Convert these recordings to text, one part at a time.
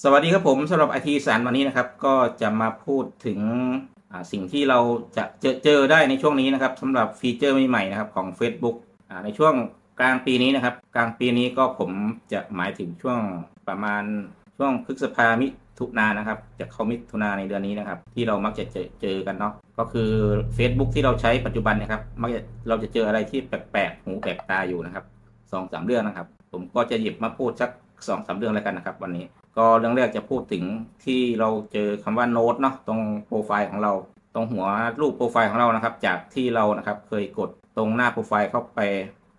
สวัสดีครับผมสำหรับไอทีสารวันนี้นะครับ ก็จะมาพูดถึงสิ่งที่เราจะเจอเจอได้ในช่วงนี้นะครับสำหรับฟีเจอร์ใหม่ๆนะครับของ Facebook อในช่วงกลางปีนี้นะครับ กลางปีนี้ก็ผมจะหมายถึงช่วงประมาณช่วงพฤษภามิถุนานนะครับจะเข้ามิถุนาในเดือนนี้นะครับ ที่เรามักจะเจอเจอกันเนาะก็คือ Facebook ที่เราใช้ปัจจุบันนะครับ มักจะเราจะเจออะไรที่แปลกๆหูแปลกตาอยู่นะครับสองสามเรื่องนะครับ ผมก็จะหยิบมาพูดสักสองสามเรื่องแล้วกันนะครับ วันนี้ ก็เรื่องแรกจะพูดถึงที่เราเจอคำว่าโน้ตเนาะตรงโปรไฟล์ของเราตรงหัวรูปโปรไฟล์ของเรานะครับ จากที่เรานะครับเคยกดตรงหน้าโปรไฟล์เข้าไป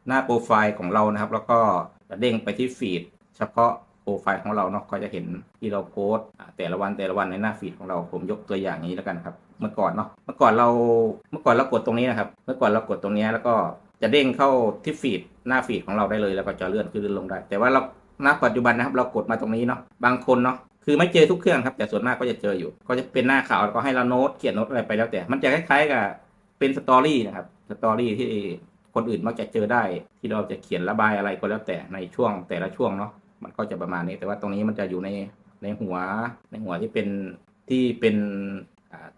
หน้าโปรไฟล์ของเรานะครับ แล้วก็จะเด้งไปที่ฟีดเฉพาะโปรไฟล์ของเราเนาะก็จะเห็นที่เราโพสต์แต่ละวันแต่ละวันในหน้าฟีดของเราผมยกตัวอย่างนี้แล้วกันครับ เมื่อก่อนเนาะเมื่อก่อนเราเมื่อก่อนเรากดตรงนี้นะครับ เมื่อก่อนเรากดตรงนี้แล้วก็จะเด้งเข้าที่ฟีดหน้าฟีดของเราได้เลยแล้วก็จะเลื่อนขึ้นลงได้ แต่ว่าเรา ณปัจจุบันนะครับเรากดมาตรงนี้เนาะบางคนเนาะคือไม่เจอทุกเครื่องครับแต่ส่วนมากก็จะเจออยู่ ก็จะเป็นหน้าขาวแล้วก็ให้เราโน้ตเขียนโน้ตอะไรไปแล้วแต่ มันจะคล้ายๆกับเป็นสตอรี่นะครับสตอรี่ที่คนอื่นมักจะเจอได้ ที่เราจะเขียนระบายอะไรก็แล้วแต่ในช่วงแต่ละช่วงเนาะมันก็จะประมาณนี้ แต่ว่าตรงนี้มันจะอยู่ในในหัวในหัวที่เป็นที่เป็น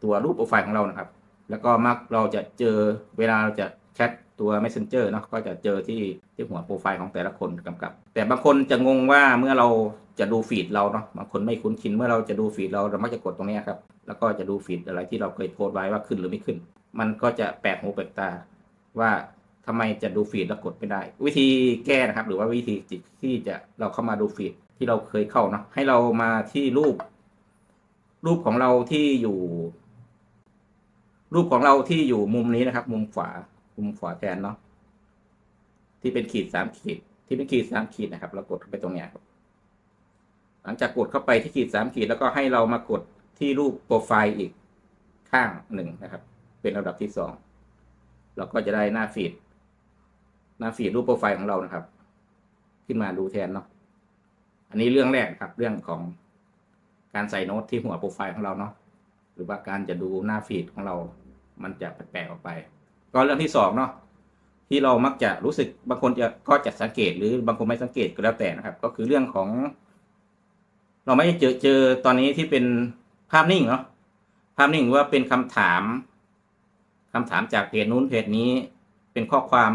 ตัวรูปโปรไฟล์ของเรานะครับ แล้วก็มักเราจะเจอเวลาเราจะแชท ตัว Messenger เนาะก็จะเจอที่ที่หัวโปรไฟล์ของแต่ละคนกำกับ แต่บางคนจะงงว่าเมื่อเราจะดูฟีดเราเนาะบางคนไม่คุ้นชินเมื่อเราจะดูฟีดเราเรามักจะกดตรงนี้ครับแล้วก็จะดูฟีดอะไรที่เราเคยโพสไว้ว่าขึ้นหรือไม่ขึ้น มันก็จะแปลกหูแปลกตาว่าทำไมจะดูฟีดแล้วกดไม่ได้ วิธีแก้นะครับ หรือว่าวิธีจิตที่จะเราเข้ามาดูฟีดที่เราเคยเข้าเนาะให้เรามาที่รูป รูปของเราที่อยู่ รูปของเราที่อยู่มุมนี้นะครับ มุมขวา มุมขวาแทนเนาะที่เป็นขีดสามขีด ที่เป็นขีดสามขีดนะครับ เรากดเข้าไปตรงเนี้ยครับ หลังจากกดเข้าไปที่ขีดสามขีดแล้วก็ให้เรามากดที่รูปโปรไฟล์อีกข้างหนึ่งนะครับ เป็นระดับที่สองเราก็จะได้หน้าฟีดหน้าฟีดรูปโปรไฟล์ของเรานะครับ ขึ้นมาดูแทนเนาะอันนี้เรื่องแรกครับ เรื่องของการใส่โน้ตที่หัวโปรไฟล์ของเราเนาะหรือว่าการจะดูหน้าฟีดของเรา มันจะแปลกๆออกไป ก็เรื่องที่สองเนาะที่เรามักจะรู้สึกบางคนจะก็จะสังเกตหรือบางคนไม่สังเกตก็แล้วแต่นะครับ ก็คือเรื่องของ เราไม่เจอเจอตอนนี้ที่เป็นภาพนิ่งเนาะภาพนิ่งว่าเป็นคำถามคำถามจากเพจนู้นเพจนี้ เป็นข้อความ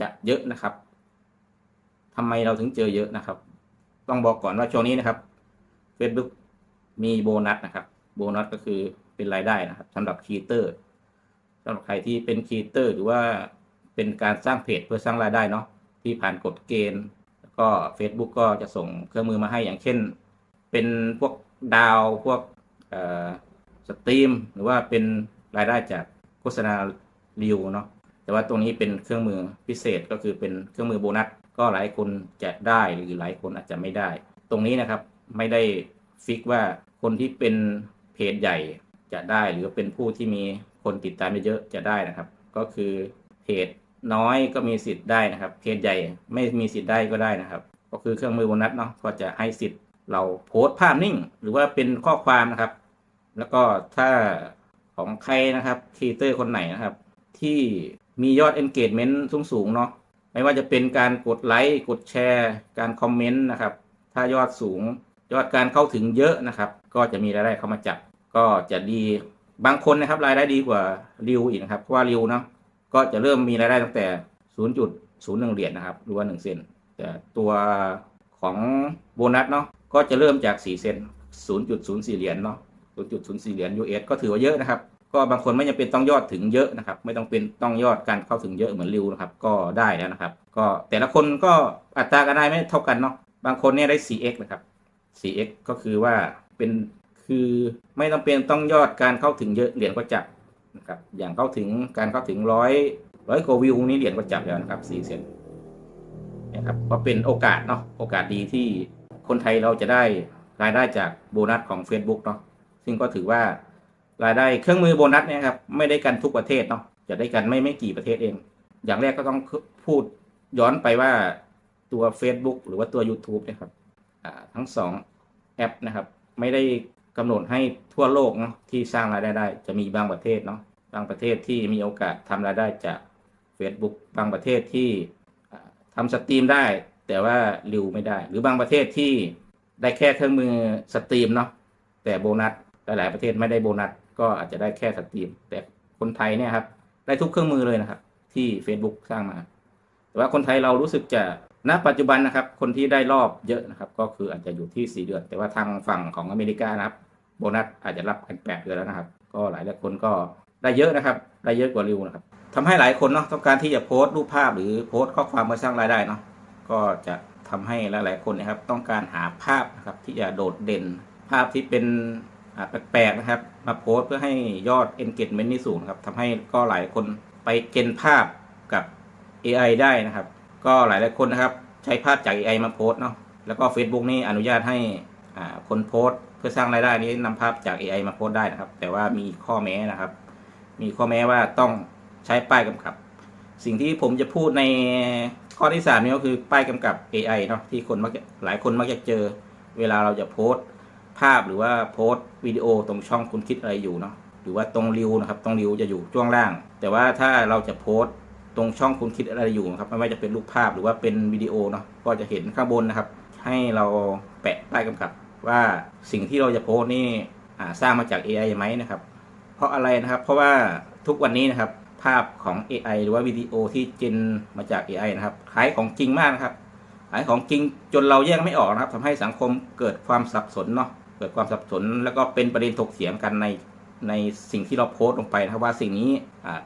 จะเยอะนะครับทำไมเราถึงเจอเยอะนะครับ ต้องบอกก่อนว่าช่วงนี้นะครับ Facebook มีโบนัสนะครับ โบนัสก็คือเป็นรายได้นะครับสำหรับครีเอเตอร์ สำหรับใครที่เป็นครีเอเตอร์หรือว่าเป็นการสร้างเพจเพื่อสร้างรายได้เนาะที่ผ่านกฎเกณฑ์ แล้วก็ Facebook ก็จะส่งเครื่องมือมาให้อย่างเช่น เป็นพวกดาวพวกสตรีม หรือว่าเป็นรายได้จากโฆษณารีวเนาะแต่ว่าตรงนี้เป็นเครื่องมือพิเศษก็คือเป็นเครื่องมือโบนัสก็หลายคนจะได้หรือหลายคนอาจจะไม่ได้ ตรงนี้นะครับไม่ได้ฟิกว่าคนที่เป็นเพจใหญ่ จะได้หรือเป็นผู้ที่มีคนติดตามเยอะๆจะได้นะครับ ก็คือเพจน้อยก็มีสิทธิ์ได้นะครับ เพจใหญ่ไม่มีสิทธิ์ได้ก็ได้นะครับ ก็คือเครื่องมือโบนัสเนาะก็จะให้สิทธิ์เราโพสต์ภาพนิ่ง หรือว่าเป็นข้อความนะครับ แล้วก็ถ้าของใครนะครับครีเอเตอร์คนไหนนะครับ ที่มียอด engagement สูงๆเนาะไม่ว่าจะเป็นการกดไลค์กดแชร์ การคอมเมนต์นะครับ ถ้ายอดสูงยอดการเข้าถึงเยอะนะครับ ก็จะมีรายได้เข้ามาจับก็ ก็จะดีบางคนนะครับรายได้ดีกว่าริวอีกนะครับเพราะว่าริวเนาะก็จะเริ่มมีรายได้ตั้งแต่ 0.01 เหรียญนะครับหรือว่า1เซนแต่ตัวของโบนัสเนาะก็จะเริ่มจาก 4 เซน0.04 เหรียญเนาะ0.04 เหรียญ US ก็ถือว่าเยอะนะครับ ก็บางคนไม่จำเป็นต้องยอดถึงเยอะนะครับ ไม่ต้องเป็นต้องยอดการเข้าถึงเยอะเหมือนริวนะครับ ก็ได้แล้วนะครับ ก็แต่ละคนก็อัตราการได้ไม่เท่ากันเนาะบางคนเนี่ยได้ 4x นะครับ 4x ก็คือว่าเป็น คือไม่ต้องเป็นต้องยอดการเข้าถึงเยอะเหรียญก็จับนะครับอย่างเข้าถึงการเข้าถึงร้อยร้อยกว่าวิวนี้เหรียญก็จับแล้วนะครับ4เซนนะครับก็เป็นโอกาสเนาะโอกาสดีที่คนไทยเราจะได้รายได้จากโบนัสของ Facebook เนาะซึ่งก็ถือว่ารายได้เครื่องมือโบนัสเนี่ยครับไม่ได้กันทุกประเทศเนาะจะได้กันไม่ไม่กี่ประเทศเอง อย่างแรกก็ต้องพูดย้อนไปว่าตัว Facebook หรือว่าตัว YouTube นะครับทั้งสองแอปนะครับ ไม่ได้ กำหนดให้ทั่วโลกเนาะที่สร้างรายได้ได้จะมีบางประเทศเนาะบางประเทศที่มีโอกาสทำรายได้จาก Facebook บางประเทศที่อ่าทำสตรีมได้ แต่ว่าริวไม่ได้ หรือบางประเทศที่ได้แค่เครื่องมือสตรีมเนาะแต่โบนัสหลายๆประเทศไม่ได้โบนัสก็อาจจะได้แค่สตรีม แต่คนไทยเนี่ยครับได้ทุกเครื่องมือเลยนะครับ ที่ Facebook สร้างมา แต่ว่าคนไทยเรารู้สึกจะณปัจจุบันนะครับ คนที่ได้รอบเยอะนะครับ ก็คืออาจจะอยู่ที่ 4 เดือน แต่ว่าทางฝั่งของอเมริกานะครับ โบนัสอาจจะรับกัน8เดือนแล้วนะครับ ก็หลายหลายคนก็ได้เยอะนะครับ ได้เยอะกว่าริวนะครับทำให้หลายคนเนาะต้องการที่จะโพสต์รูปภาพหรือโพสต์ข้อความเพื่อสร้างรายได้เนาะก็จะทำให้หลาย ๆ คนนะครับ ต้องการหาภาพนะครับที่จะโดดเด่น ภาพที่เป็นแปลกๆนะครับ มาโพสต์เพื่อให้ยอด engagement ที่สูงนะครับทำให้ก็หลายคนไปเกณฑ์ภาพกับ AI ได้นะครับ ก็หลายหลายๆคนนะครับ ใช้ภาพจาก AI มาโพสต์เนาะแล้วก็ Facebook นี่อนุญาตให้คนโพสต์ พื่อสร้างรายได้นี้นำภาพจาก AI มาโพสได้นะครับ แต่ว่ามีข้อแม้นะครับ มีข้อแม้ว่าต้องใช้ป้ายกำกับ สิ่งที่ผมจะพูดในข้อที่3นี้ก็คือป้ายกำกับ AI เนาะที่คนมักหลายคนมักจะเจอ เวลาเราจะโพสภาพหรือว่าโพสวิดีโอตรงช่องคุณคิดอะไรอยู่เนาะหรือว่าตรงริวนะครับตรงริวจะอยู่ช่วงล่าง แต่ว่าถ้าเราจะโพสต์ตรงช่องคุณคิดอะไรอยู่นะครับไม่ว่าจะเป็นรูปภาพหรือว่าเป็นวิดีโอเนาะก็จะเห็นข้างบนนะครับ ให้เราแปะป้ายกำกับ ว่าสิ่งที่เราจะโพสต์นี่สร้างมาจาก AI ไหมนะครับ เพราะอะไรนะครับ เพราะว่าทุกวันนี้นะครับ ภาพของ AI หรือว่าวิดีโอที่เจนมาจาก AI นะครับคล้ายของจริงมากนะครับคล้ายของจริงจนเราแยกไม่ออกนะครับทำให้สังคมเกิดความสับสนเนาะเกิดความสับสน แล้วก็เป็นประเด็นถกเถียงกันในในสิ่งที่เราโพสต์ลงไปนะครับว่าสิ่งนี้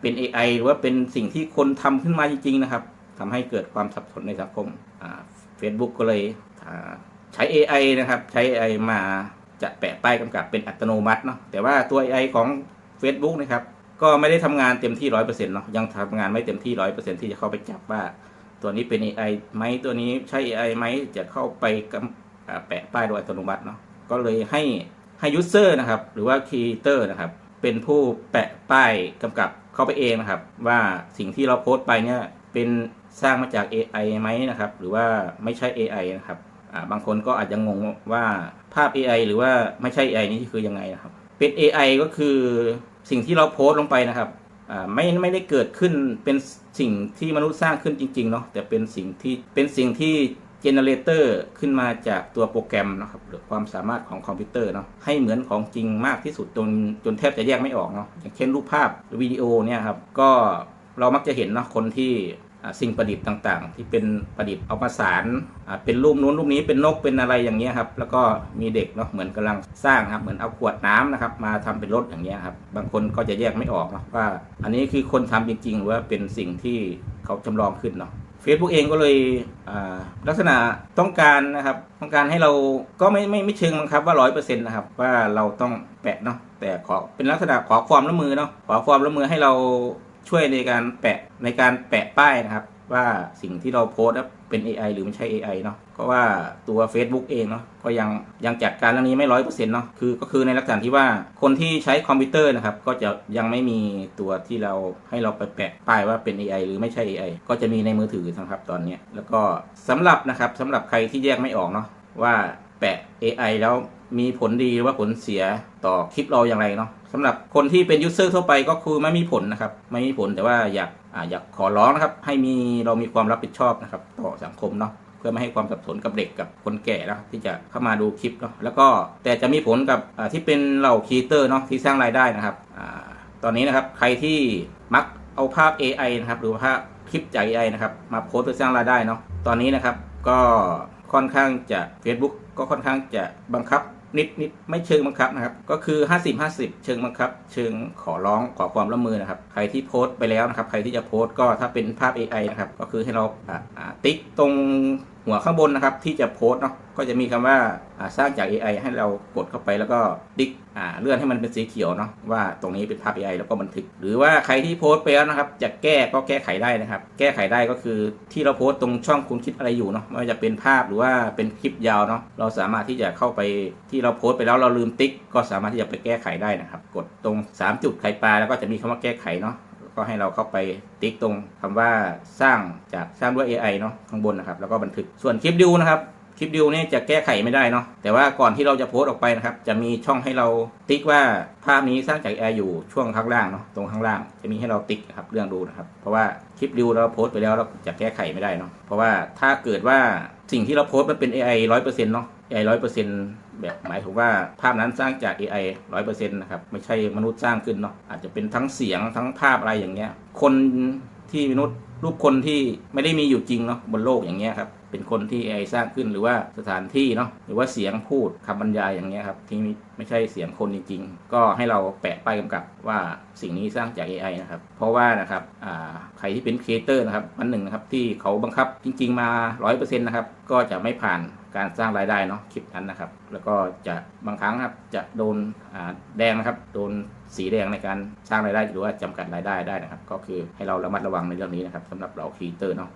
เป็น AI หรือว่าเป็นสิ่งที่คนทำขึ้นมาจริงๆนะครับทำให้เกิดความสับสนในสังคมอ่า Facebook ก็เลย ใช้ AI นะครับใช้ AI มาจะแปะป้ายกำกับเป็นอัตโนมัติเนาะแต่ว่าตัว AI ของ Facebook นะครับก็ไม่ได้ทำงานเต็มที่ร้อยเปอร์เซ็นต์เนาะยังทำงานไม่เต็มที่ร้อยเปอร์เซ็นที่จะเข้าไปจับว่า ตัวนี้เป็น AI ไหมตัวนี้ใช่ AI ไหมจะเข้าไปแปะป้ายโดยอัตโนมัติเนาะก็เลยให้ให้ยูเซอร์นะครับหรือว่าครีเอเตอร์นะครับเป็นผู้แปะป้ายกำกับเข้าไปเองนะครับ ว่าสิ่งที่เราโพสต์ไปเนี่ยเป็นสร้างมาจาก AI ไหมนะครับ หรือว่าไม่ใช่ AI นะครับ บางคนก็อาจจะงงว่าภาพ AI หรือว่าไม่ใช่ AI นี่คือยังไงนะครับ เป็น AI ก็คือสิ่งที่เราโพสต์ลงไปนะครับไม่ไม่ได้เกิดขึ้นเป็นสิ่งที่มนุษย์สร้างขึ้นจริงๆเนาะแต่เป็นสิ่งที่เป็นสิ่งที่เจเนเรเตอร์ขึ้นมาจากตัวโปรแกรมนะครับหรือความสามารถของคอมพิวเตอร์เนาะให้เหมือนของจริงมากที่สุดจนจนแทบจะแยกไม่ออกเนาะอย่างเช่นรูปภาพหรือวิดีโอเนี่ยครับก็เรามักจะเห็นเนาะคนที่ สิ่งประดิษฐ์ต่างๆ ที่เป็นประดิษฐ์เอามาสารเป็นรูปนู้นรูปนี้เป็นนกเป็นอะไรอย่างเงี้ยครับแล้วก็มีเด็กเนาะเหมือนกำลังสร้างครับเหมือนเอาขวดน้ำนะครับมาทำเป็นรถอย่างเงี้ยครับบางคนก็จะแยกไม่ออกเนาะว่า อันนี้คือคนทำจริงๆหรือว่าเป็นสิ่งที่เขาจำลองขึ้นเนาะ Facebook เองก็เลยลักษณะต้องการนะครับต้องการให้เราก็ไม่ไม่ไม่เชิงบังคับว่าร้อยเปอร์เซ็นต์นะครับว่าเราต้องแปะเนาะแต่ขอเป็นลักษณะขอความร่วมมือเนาะขอความร่วมมือให้เรา ช่วยในการแปะในการแปะป้ายนะครับ ว่าสิ่งที่เราโพสต์นั้นเป็น AI หรือไม่ใช่ AI เนาะเพราะว่าตัว Facebook เองเนาะก็ยังยังจัดการเรื่องนี้ไม่ร้อยเปอร์เซ็นต์เนาะคือก็คือในลักษณะที่ว่าคนที่ใช้คอมพิวเตอร์นะครับ ก็จะยังไม่มีตัวที่เราให้เราไปแปะป้ายว่าเป็น AI หรือไม่ใช่ AI ก็จะมีในมือถือนะครับตอนนี้แล้วก็สำหรับนะครับสำหรับใครที่แยกไม่ออกเนาะว่าแปะ AI แล้วมีผลดีหรือว่าผลเสียต่อคลิปเราอย่างไรเนาะ สำหรับคนที่เป็นยูเซอร์ทั่วไปก็คือไม่มีผลนะครับไม่มีผลแต่ว่าอยากออยากขอร้องนะครับ ให้มีเรามีความรับผิดชอบนะครับต่อสังคมเนาะเพื่อไม่ให้ความสับสนกับเด็กกับคนแก่นะที่จะเข้ามาดูคลิปเนาะแล้วก็แต่จะมีผลกับที่เป็นเหล่าครีเตอร์เนาะที่สร้างรายได้นะครับอตอนนี้นะครับใครที่มักเอาภาพ AI นะครับหรือว่าภาพคลิปจาก AI นะครับมาโพสต์เพื่อสร้างรายได้เนาะตอนนี้นะครับก็ค่อนข้างจะ Facebook ก็ค่อนข้างจะบังคับ นิดนิดไม่เชิงบังคับนะครับ ก็คือ 50 50 เชิงบังคับ เชิงขอร้องขอความร่วมมือนะครับ ใครที่โพสต์ไปแล้วนะครับ ใครที่จะโพสต์ก็ถ้าเป็นภาพ AI นะครับ ก็คือให้เราอ่าอ่าติ๊กตรงหัวข้างบนนะครับที่จะโพสเนาะก็จะมีคำว่าอ่าสร้างจาก AI ให้เรากดเข้าไปแล้วก็ติ๊กเลื่อนให้มันเป็นสีเขียวเนาะว่าตรงนี้เป็นภาพ AI แล้วก็บันทึก หรือว่าใครที่โพสไปแล้วนะครับ จะแก้ก็แก้ไขได้นะครับ แก้ไขได้ก็คือที่เราโพสตตรงช่องคุณคิดอะไรอยู่เนาะไม่ว่าจะเป็นภาพหรือว่าเป็นคลิปยาวเนาะเราสามารถที่จะเข้าไปที่เราโพสต์ไปแล้วเราลืมติ๊ก ก็สามารถที่จะไปแก้ไขได้นะครับ กดตรง 3 จุดไข่ปลาแล้วก็จะมีคำว่าแก้ไขเนาะ ก็ให้เราเข้าไปติ๊กตรงคำว่าสร้างจากสร้างด้วย AI เนาะข้างบนนะครับแล้วก็บันทึกส่วนคลิปดิวนะครับคลิปดิวนี่จะแก้ไขไม่ได้เนาะแต่ว่าก่อนที่เราจะโพสต์ออกไปนะครับ จะมีช่องให้เราติ๊กว่าภาพนี้สร้างจาก AI อยู่ช่วงข้างล่างเนาะตรงข้างล่างจะมีให้เราติ๊กครับเรื่องดูนะครับ เพราะว่าคลิปดิวเราโพสต์ไปแล้วเราจะแก้ไขไม่ได้เนาะเพราะว่าถ้าเกิดว่าสิ่งที่เราโพสต์มันเป็น AI ร้อยเปอร์เซ็นต์เนาะ AI ร้อยเปอร์เซ็นต์ แบบหมายถึงว่าภาพนั้นสร้างจาก AI ร้อยเปอร์เซ็นต์นะครับไม่ใช่มนุษย์สร้างขึ้นเนาะอาจจะเป็นทั้งเสียงทั้งภาพอะไรอย่างเงี้ยคนที่มนุษย์รูปคนที่ไม่ได้มีอยู่จริงเนาะบนโลกอย่างเงี้ยครับ เป็นคนที่ AI สร้างขึ้นหรือว่าสถานที่เนาะหรือว่าเสียงพูดคำบรรยายอย่างเงี้ยครับที่ไม่ใช่เสียงคนจริง ๆ ก็ให้เราแปะป้ายกำกับว่าสิ่งนี้สร้างจาก AI นะครับเพราะว่านะครับใครที่เป็นครีเอเตอร์นะครับวันหนึ่งนะครับที่เขาบังคับจริง ๆ มา 100%นะครับก็จะไม่ผ่านการสร้างรายได้เนาะคลิปนั้นนะครับ แล้วก็จะบางครั้งครับจะโดนแดงนะครับ โดนสีแดงในการสร้างรายได้หรือว่าจำกัดรายได้ได้นะครับ ก็คือให้เราระมัดระวังในเรื่องนี้นะครับสำหรับเราครีเอเตอร์เนาะ